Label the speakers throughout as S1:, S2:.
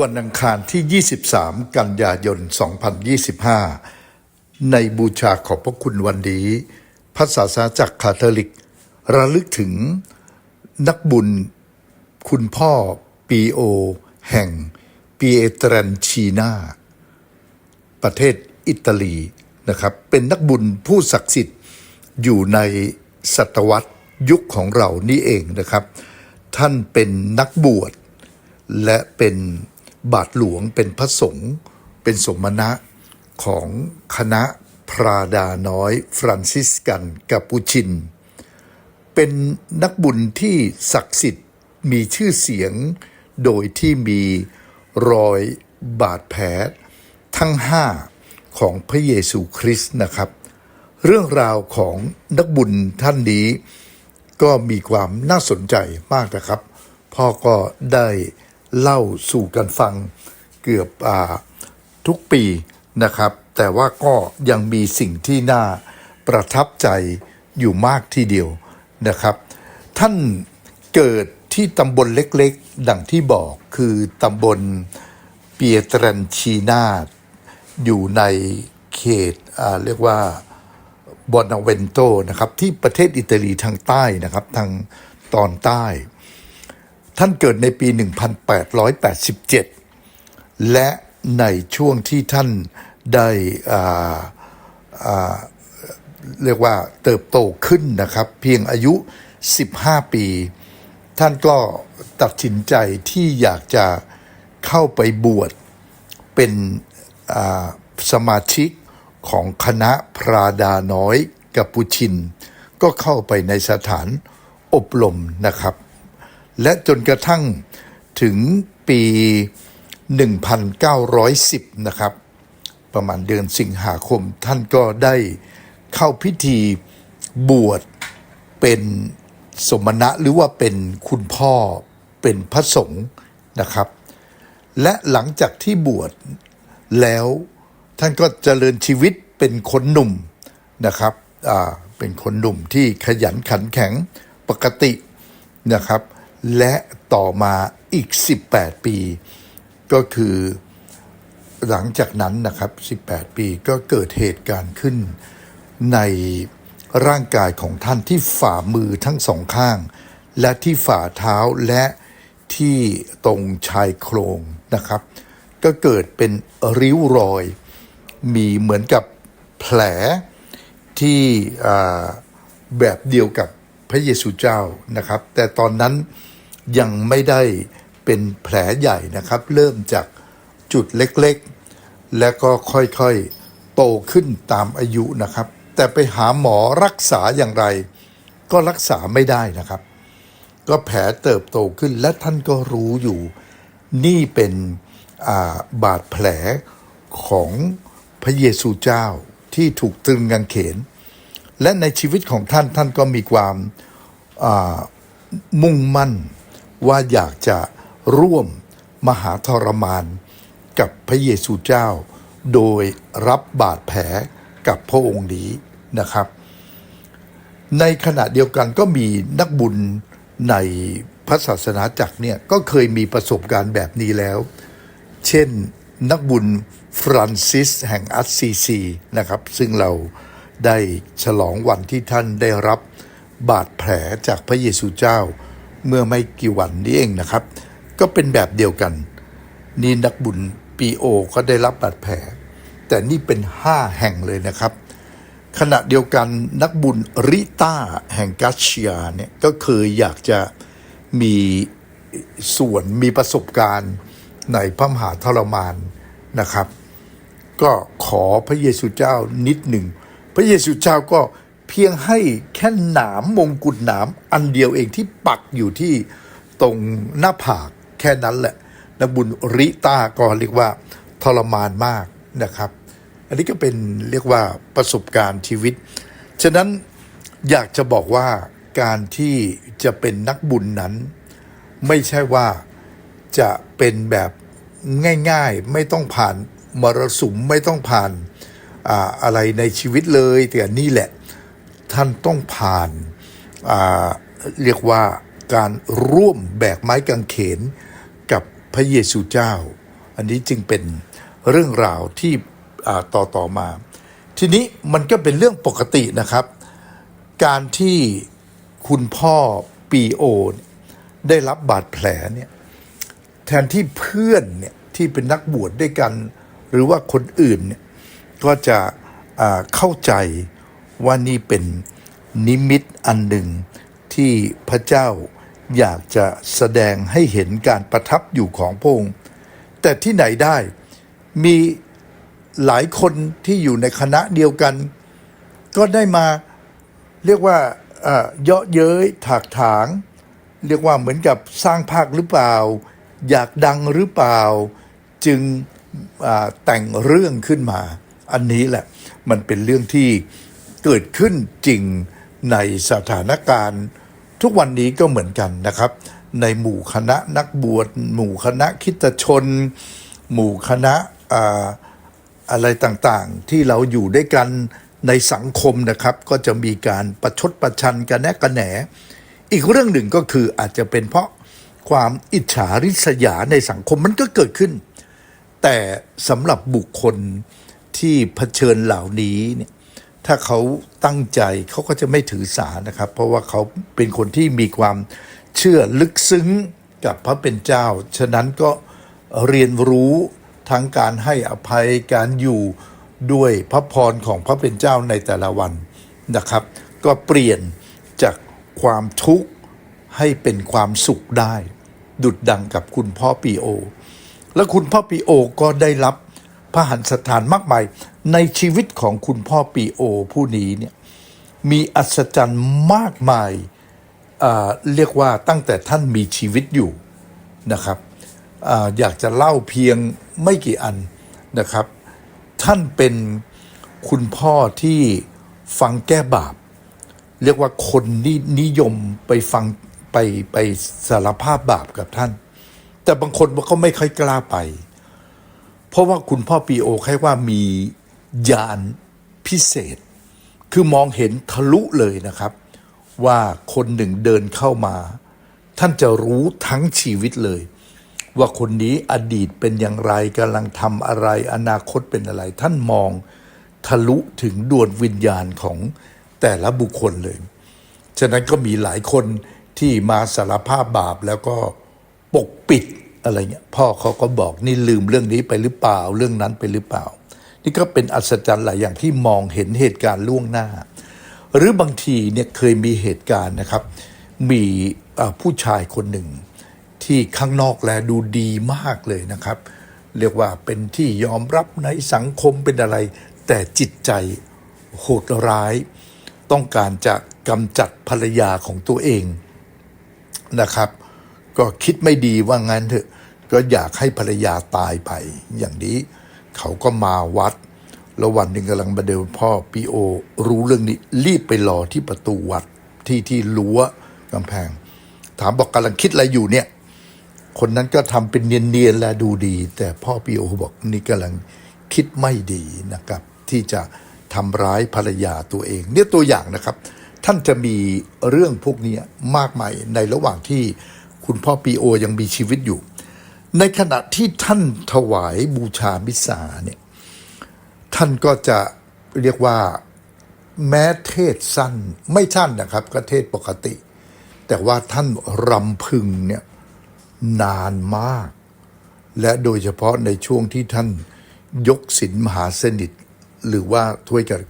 S1: วันอังคารที่ 23 กันยายน 2025 ในบูชาขอบพระคุณวันนี้พระศาสนาจักรคาทอลิก ระลึกถึงนักบุญคุณพ่อปีโอ แห่งปีเอเตรนชีนาประเทศอิตาลีนะครับ เป็นนักบุญผู้ศักดิ์สิทธิ์อยู่ในศตวรรษยุคของเรานี่เองนะครับ ท่านเป็นนักบวชและเป็น บาทหลวงเป็นพระสงฆ์เป็นสมณะของคณะพราดาน้อยฟรานซิสกันกาปูชิน เป็นนักบุญที่ศักดิ์สิทธิ์มีชื่อเสียงโดยที่มีรอยบาดแผลทั้งห้าของพระเยซูคริสต์นะครับ เรื่องราวของนักบุญท่านนี้ก็มีความน่าสนใจมากนะครับ พ่อก็ได้ เล่าสู่กันฟังเกือบอทุกปีนะครับ แต่ว่าก็ยังมีสิ่งที่น่าประทับใจอยู่มากทีเดียวนะครับ ท่านเกิดที่ตำบลเล็กๆ ดังที่บอกคือตำบลเปียตรันชีนาอยู่ในเขตเรียกว่าบอนาเวนโตนะครับที่ประเทศอิตาลีทางใต้นะครับทางตอนใต้ ท่านเกิดในปี 1887 และในช่วงที่ท่านได้เรียกว่าเติบโตขึ้นนะครับ เพียงอายุ 15 ปี ท่านก็ตัดสินใจที่อยากจะเข้าไปบวชเป็นสมาชิกของคณะพราดาน้อยกัปปุชิน ก็เข้าไปในสถานอบรมนะครับ และจนกระทั่งถึงปี 1910 นะครับ ประมาณเดือนสิงหาคมท่านก็ได้เข้าพิธีบวชเป็นสมณะหรือว่าเป็นคุณพ่อเป็นพระสงฆ์นะครับ และหลังจากที่บวชแล้วท่านก็เจริญชีวิตเป็นคนหนุ่มนะครับ เป็นคนหนุ่มที่ขยันขันแข็งปกตินะครับ และต่อมาอีก 18 ปี ก็คือหลังจากนั้นนะครับ 18 ปีก็เกิดเหตุการณ์ขึ้น ในร่างกายของท่านที่ฝ่ามือทั้งสองข้าง และที่ฝ่าเท้าและที่ตรงชายโครงนะครับ ก็เกิดเป็นริ้วรอย มีเหมือนกับแผลที่แบบเดียวกับพระเยซูเจ้านะครับ แต่ตอนนั้น ยังไม่ได้เป็นแผลใหญ่นะครับ เริ่มจากจุดเล็กๆ แล้วก็ค่อยๆ โตขึ้นตามอายุนะครับ แต่ไปหาหมอรักษาอย่างไร ก็รักษาไม่ได้นะครับ ก็แผลเติบโตขึ้นและท่านก็รู้อยู่ นี่เป็นาบาดแผลของพระเยซูเจ้าที่ถูกตรึงกางเขน และในชีวิตของท่านท่านก็มีความามุ่งมั่น ว่าอยากจะร่วมมหาทรมานกับพระเยซูเจ้า โดยรับบาดแผลกับพระองค์นี้นะครับ ในขณะเดียวกันก็มีนักบุญในพระศาสนาจักรเนี่ยก็เคยมีประสบการณ์แบบนี้แล้ว เช่นนักบุญฟรานซิสแห่งอัสซีซีนะครับ ซึ่งเราได้ฉลองวันที่ท่านได้รับบาดแผลจากพระเยซูเจ้า เมื่อไม่กี่วันนี้เองนะครับ ก็เป็นแบบเดียวกัน นี่นักบุญปีโอก็ได้รับบาดแผล แต่นี่เป็นห้าแห่งเลยนะครับ ขณะเดียวกันนักบุญริต้าแห่งกัชเชียเนี่ยก็เคยอยากจะมีส่วนมีประสบการณ์ในพระมหาทรมานนะครับ ก็ขอพระเยซูเจ้านิดหนึ่ง พระเยซูเจ้าก็ เพียงให้แค่หนามมงกุฎหนามอันเดียวเองที่ปักอยู่ที่ตรงหน้าผากแค่นั้นแหละนักบุญริตาก็เรียกว่าทรมานมากนะครับ อันนี้ก็เป็นเรียกว่าประสบการณ์ชีวิต ฉะนั้นอยากจะบอกว่าการที่จะเป็นนักบุญนั้น ไม่ใช่ว่าจะเป็นแบบง่ายๆ ไม่ต้องผ่านมรสุมไม่ต้องผ่านออะไรในชีวิตเลย แต่นี่แหละ ท่านต้องผ่านาเรียกว่าการร่วมแบกไม้กางเขนกับพระเยซูเจ้า อันนี้จึงเป็นเรื่องราวที่ต่อต่อมา ทีนี้มันก็เป็นเรื่องปกตินะครับ การที่คุณพ่อปีโอ ได้รับบาดแผลเนี่ยแทนที่เพื่อนเนี่ยที่เป็นนักบวชด้วยกัน หรือว่าคนอื่นเนี่ยก็จะเข้าใจ ว่านี่เป็นนิมิตอันหนึ่งที่พระเจ้าอยากจะแสดงให้เห็นการประทับอยู่ของพระองค์ แต่ที่ไหนได้มีหลายคนที่อยู่ในคณะเดียวกัน ก็ได้มาเรียกว่าเอ่อเยาะเย้ยถากถาง เรียกว่าเหมือนกับสร้างภาคหรือเปล่า อยากดังหรือเปล่า จึงแต่งเรื่องขึ้นมา อันนี้แหละมันเป็นเรื่องที่ เกิดขึ้นจริงในสถานการณ์ ทุกวันนี้ก็เหมือนกันนะครับ ในหมู่คณะนักบวช หมู่คณะคริดชน หมู่คณะอะไรต่างๆ ที่เราอยู่ด้วยกันในสังคมนะครับ ก็จะมีการประชดประชันกันแนกกันแหน อีกเรื่องหนึ่งก็คืออาจจะเป็นเพราะความอิจฉาริษยาในสังคมมันก็เกิดขึ้น แต่สำหรับบุคคลที่เผชิญเหล่านี้เนี่ย ถ้าเขาตั้งใจเขาก็จะไม่ถือสานะครับ เพราะว่าเขาเป็นคนที่มีความเชื่อลึกซึ้งกับพระเป็นเจ้า ฉะนั้นก็เรียนรู้ทั้งการให้อภัยการอยู่ด้วยพระพรของพระเป็นเจ้าในแต่ละวันนะครับ ก็เปลี่ยนจากความทุกข์ให้เป็นความสุขได้ ดุดดังกับคุณพ่อปีโอ และคุณพ่อปีโอก็ได้รับ หันสถานมากมาย ในชีวิตของคุณพ่อปีโอผู้นี้เนี่ยมีอัศจรรย์มากมายเรียกว่าตั้งแต่ท่านมีชีวิตอยู่นะครับออยากจะเล่าเพียงไม่กี่อันนะครับ ท่านเป็นคุณพ่อที่ฟังแก้บาป เรียกว่าคนนินิยมไปฟังไปไปสารภาพบาปกับท่าน แต่บางคนก็ไม่ค่อยกล้าไป เพราะว่าคุณพ่อปีโอแค่ว่ามีญาณพิเศษ คือมองเห็นทะลุเลยนะครับ ว่าคนหนึ่งเดินเข้ามา ท่านจะรู้ทั้งชีวิตเลย ว่าคนนี้อดีตเป็นอย่างไรกำลังทำอะไรอนาคตเป็นอะไร ท่านมองทะลุถึงดวงวิญญาณของแต่ละบุคคลเลย ฉะนั้นก็มีหลายคนที่มาสารภาพบาปแล้วก็ปกปิด อะไรเงี้ยพ่อเขาก็บอกนี่ลืมเรื่องนี้ไปหรือเปล่าเรื่องนั้นไปหรือเปล่า นี่ก็เป็นอัศจรรย์หลายอย่างที่มองเห็นเหตุการณ์ล่วงหน้า หรือบางทีเนี่ยเคยมีเหตุการณ์นะครับ มีผู้ชายคนหนึ่ง ที่ข้างนอกแลดูดีมากเลยนะครับ เรียกว่าเป็นที่ยอมรับในสังคมเป็นอะไร แต่จิตใจโหดร้าย ต้องการจะกำจัดภรรยาของตัวเองนะครับ ก็คิดไม่ดีว่างั้นเถอะ ก็อยากให้ภรรยาตายไป อย่างนี้เขาก็มาวัด แล้ววันหนึ่งกำลังมาเดินพ่อปีโอ รู้เรื่องนี้รีบไปรอที่ประตูวัดที่ที่รั้วกำแพง ถามบอกกำลังคิดอะไรอยู่เนี่ย คนนั้นก็ทำเป็นเนียนๆและดูดี แต่พ่อปีโอบอกนี่กำลังคิดไม่ดีนะครับ ที่จะทำร้ายภรรยาตัวเอง เนี่ยตัวอย่างนะครับ ท่านจะมีเรื่องพวกนี้มากมายในระหว่างที่คุณพ่อปีโอยังมีชีวิตอยู่ ในขณะที่ท่านถวายบูชามิสาเนี่ยท่านก็จะเรียกว่าแม้เทศสั้นไม่สั้นนะครับก็เทศปกติ แต่ว่าท่านรำพึงเนี่ยนานมาก และโดยเฉพาะในช่วงที่ท่านยกศีลมหาสนิท หรือว่าถ้วยกัน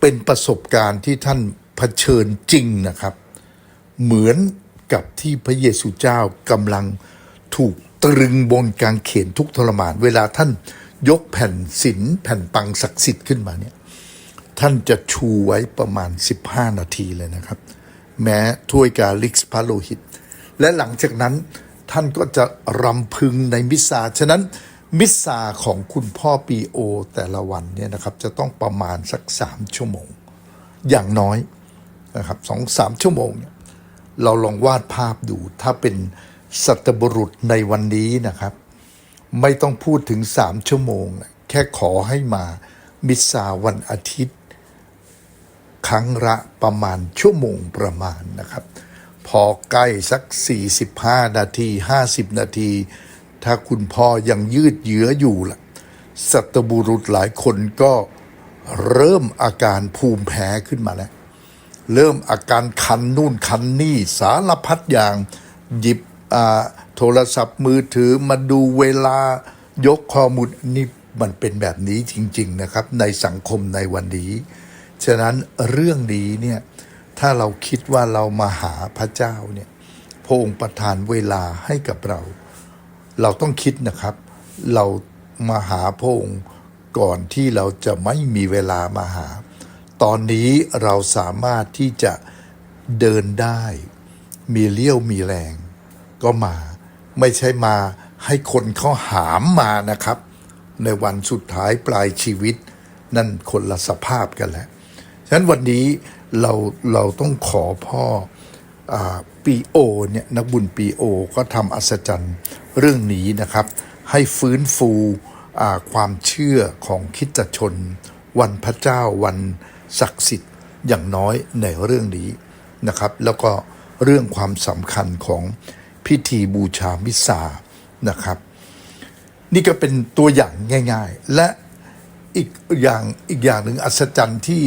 S1: เป็นประสบการณ์ที่ท่านเผชิญจริงนะครับ เหมือนกับที่พระเยซูเจ้ากำลังถูก ตรึงบนกางเขนทุกทรมาน เวลาท่านยกแผ่นศิลแผ่นปังศักดิ์สิทธิ์ขึ้นมาเนี่ยท่านจะชูไว้ประมาณ 15 นาทีเลยนะครับ แม้ถ้วยกาลิกส์พระโลหิต และหลังจากนั้นท่านก็จะรำพึงในมิสซาฉะนั้นมิสซาของคุณพ่อปีโอแต่ละวันเนี่ยนะครับจะต้องประมาณสักสามชั่วโมง อย่างน้อยนะครับสองสามชั่วโมงเนี่ยเราลองวาดภาพดูถ้าเป็น สัตบุรุษในวันนี้นะครับ ไม่ต้องพูดถึงสามชั่วโมง แค่ขอให้มามิสซาวันอาทิตย์ ครั้งละประมาณชั่วโมงประมาณนะครับ พอใกล้สัก 45 นาที 50 นาที ถ้าคุณพ่อยังยืดเยื้ออยู่ล่ะ สัตบุรุษหลายคนก็เริ่มอาการภูมิแพ้ขึ้นมาแล้ว เริ่มอาการคันนู่นคันนี่สารพัดอย่างหยิบ โทรศัพท์มือถือมาดูเวลายกข้อมูลนี่มันเป็นแบบนี้จริง ๆนะครับ ในสังคมในวันนี้ ฉะนั้นเรื่องนี้เนี่ยถ้าเราคิดว่าเรามาหาพระเจ้าเนี่ยพระองค์ประทานเวลาให้กับเรา เราต้องคิดนะครับ เรามาหาพระองค์ก่อนที่เราจะไม่มีเวลามาหา ตอนนี้เราสามารถที่จะเดินได้ มีเลี้ยวมีแรง ก็มา ไม่ใช่มาให้คนเขาหามมานะครับ ในวันสุดท้ายปลายชีวิต นั่นคนละสภาพกันแหล้วฉะนั้นวันนี้เราเราต้องขอพ่ออปีโอเนี่ยนักบุญปีโอก็ทำอัศจรรย์เรื่องนี้นะครับ ให้ฟื้นฟูความเชื่อของคิดตชน วันพระเจ้าวันศักดิ์สิทธิ์อย่างน้อยในเรื่องนี้นะครับ แล้วก็เรื่องความสำคัญของ พิธีบูชามิสซานะครับ นี่ก็เป็นตัวอย่างง่าย ๆ และอีกอย่างอีกอย่างหนึ่งอัศจรรย์ที่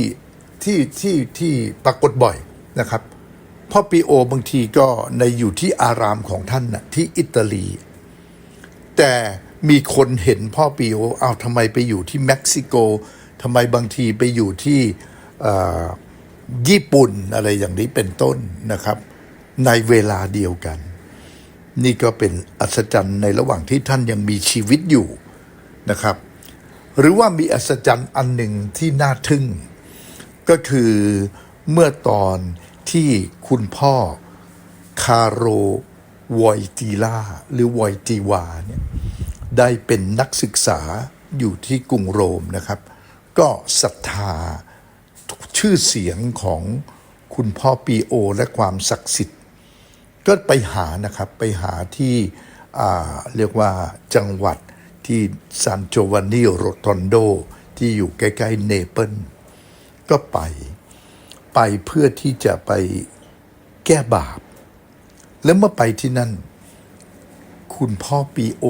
S1: ที่ที่ที่ปรากฏบ่อยนะครับพ่อปีโอบางทีก็ในอยู่ที่อารามของท่านนะที่อิตาลี แต่มีคนเห็นพ่อปีโอเอาทำไมไปอยู่ที่เม็กซิโกทำไมบางทีไปอยู่ที่ญี่ปุ่นอะไรอย่างนี้เป็นต้นนะครับ ในเวลาเดียวกัน นี่ก็เป็นอัศจรรย์ในระหว่างที่ท่านยังมีชีวิตอยู่นะครับ หรือว่ามีอัศจรรย์อันหนึ่งที่น่าทึ่ง ก็คือเมื่อตอนที่คุณพ่อคาโรวอยตีลาหรือวอยตีวาเนี่ยได้เป็นนักศึกษาอยู่ที่กรุงโรมนะครับ ก็ศรัทธาชื่อเสียงของคุณพ่อปีโอ และความศักดิ์สิทธิ ก็ไปหานะครับไปหาที่เรียกว่าจังหวัดที่ซานโจวานนิโรตอนโด ที่อยู่ใกล้ ๆ เนเปิลก็ไปไปเพื่อที่จะไปแก้บาป แล้วเมื่อไปที่นั่น คุณพ่อปีโอ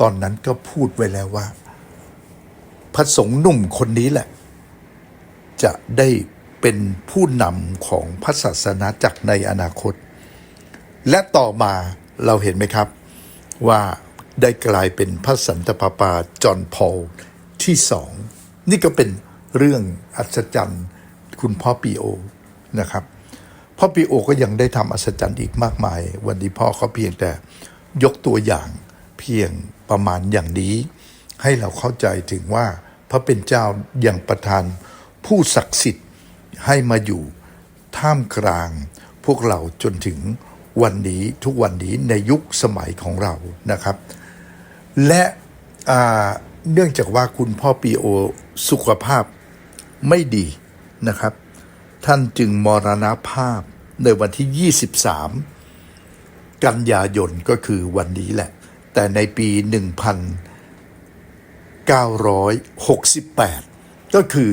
S1: ตอนนั้นก็พูดไว้แล้วว่า พระสงฆ์หนุ่มคนนี้แหละ จะได้เป็นผู้นำของพระศาสนาจักรในอนาคต และต่อมาเราเห็นไหมครับ ว่าได้กลายเป็นพระสันตะปาปาจอห์นพอลที่สองนี่ก็เป็นเรื่องอัศจรรย์คุณพ่อปีโอนะครับพ่อปีโอก็ยังได้ทำอัศจรรย์อีกมากมาย วันนี้พ่อเขาเพียงแต่ยกตัวอย่างเพียงประมาณอย่างนี้ ให้เราเข้าใจถึงว่าพระเป็นเจ้าอย่างประทานผู้ศักดิ์สิทธิ์ให้มาอยู่ท่ามกลางพวกเราจนถึง วันนี้ทุกวันนี้ในยุคสมัยของเรานะครับ และเนื่องจากว่าคุณพ่อปีโอสุขภาพไม่ดีนะครับ ท่านจึงมรณภาพในวันที่ 23 กันยายนก็คือวันนี้แหละ แต่ในปี 1968 ก็คือ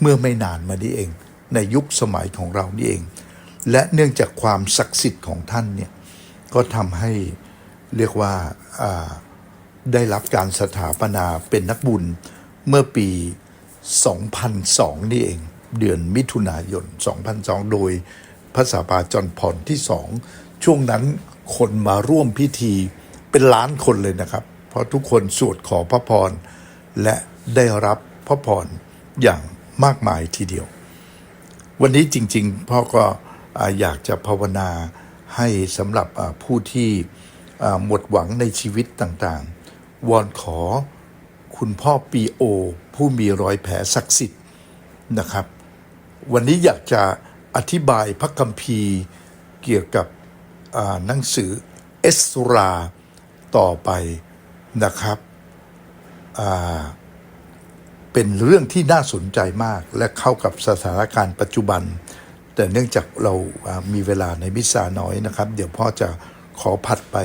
S1: เมื่อไม่นานมานี้เอง ในยุคสมัยของเรานี่เอง และเนื่องจากความศักดิ์สิทธิ์ของท่านเนี่ยก็ทำให้เรียกว่าาได้รับการสถาปนาเป็นนักบุญเมื่อปี 2002 นี่เอง เดือนมิถุนายน 2002 โดยพระสาบาจอนพอลที่สองช่วงนั้นคนมาร่วมพิธีเป็นล้านคนเลยนะครับ เพราะทุกคนสวดขอพระพร และได้รับพระพรอย่างมากมายทีเดียว วันนี้จริง ๆ พ่อก็ อยากจะภาวนาให้สำหรับผู้ที่หมดหวังในชีวิตต่างๆ วอนขอคุณพ่อปีโอ ผู้มีรอยแผลศักดิ์สิทธิ์นะครับ วันนี้อยากจะอธิบายพระคัมภีร์เกี่ยวกับหนังสือเอสราต่อไปนะครับ เป็นเรื่องที่น่าสนใจมากและเข้ากับสถานการณ์ปัจจุบัน แต่เนื่องจากเรามีเวลาในมิสาน้อยนะครับ เดี๋ยวพ่อจะขอผัดไป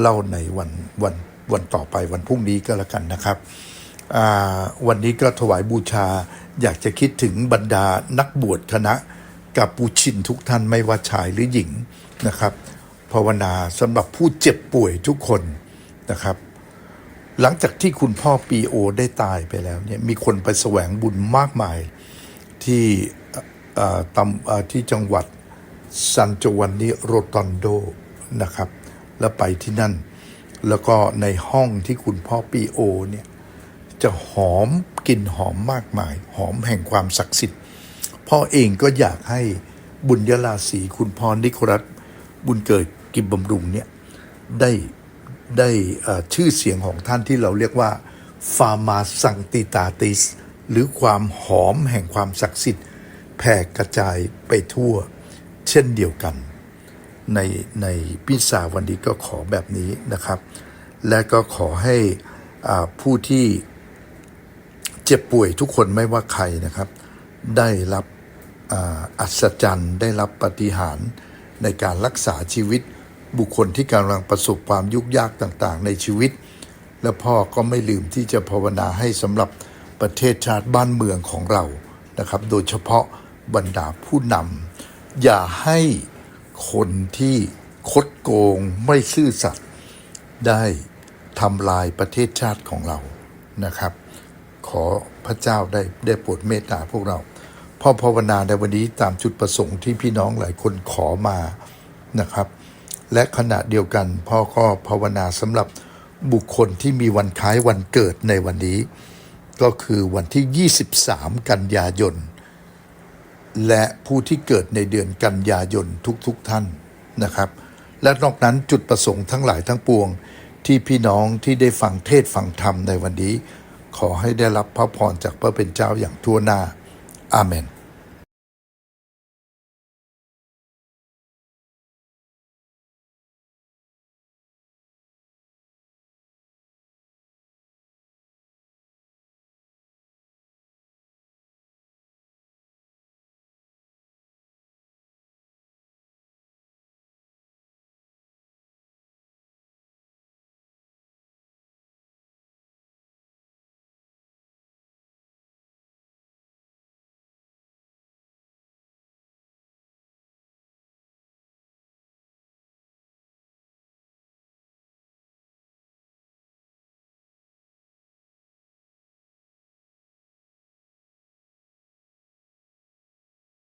S1: เล่าในวันวันวันต่อไปวันพรุ่งนี้ก็แล้วกันนะครับวันนี้ก็ถวายบูชา อยากจะคิดถึงบรรดานักบวชคณะกับปูชินทุกท่านไม่ว่าชายหรือหญิงนะครับภาวนาสำหรับผู้เจ็บป่วยทุกคนนะครับ หลังจากที่คุณพ่อปีโอได้ตายไปแล้วเนี่ยมีคนไปแสวงบุญมากมายที่ ที่จังหวัดซันจวันนิโรตอนโดนะครับ แล้วไปที่นั่น แล้วก็ในห้องที่คุณพ่อปีโอเนี่ยจะหอมกลิ่นหอมมากมาย หอมแห่งความศักดิ์สิทธิ์พ่อเองก็อยากให้บุญยราศีคุณพ่อนิโครัตบุญเกิดกิมบำรุงเนี่ยได้ได้ชื่อเสียงของท่านที่เราเรียกว่าฟามาสังติตาติส หรือความหอมแห่งความศักดิ์สิทธิ์ แผ่กระจายไปทั่ว เช่นเดียวกัน ในในพิซาวันนี้ก็ขอแบบนี้นะครับ และก็ขอให้อ่าผู้ที่เจ็บป่วยทุกคนไม่ว่าใครนะครับ ได้รับอัศจรรย์ ได้รับปฏิหารในการรักษาชีวิตบุคคลที่กำลังประสบความยุกยากต่างๆ ในชีวิต และพ่อก็ไม่ลืมที่จะภาวนาให้สำหรับประเทศชาติบ้านเมืองของเรานะครับ โดยเฉพาะ บรรดาผู้นำอย่าให้คนที่คดโกงไม่ซื่อสัตย์ได้ทำลายประเทศชาติของเรานะครับ ขอพระเจ้าได้ได้โปรดเมตตาพวกเราพ่อภาวนาในวันนี้ตามจุดประสงค์ที่พี่น้องหลายคนขอมานะครับ และขณะเดียวกันพ่อก็ภาวนาสำหรับบุคคลที่มีวันคล้ายวันเกิดในวันนี้ ก็คือวันที่ 23 กันยายน และผู้ที่เกิดในเดือนกันยายนทุกๆทท่านนะครับ และนอกนั้นจุดประสงค์ทั้งหลายทั้งปวง ที่พี่น้องที่ได้ฟังเทศน์ฟังธรรมในวันนี้ ขอให้ได้รับพระพรจากพระเป็นเจ้าอย่างทั่วหน้า อาเมน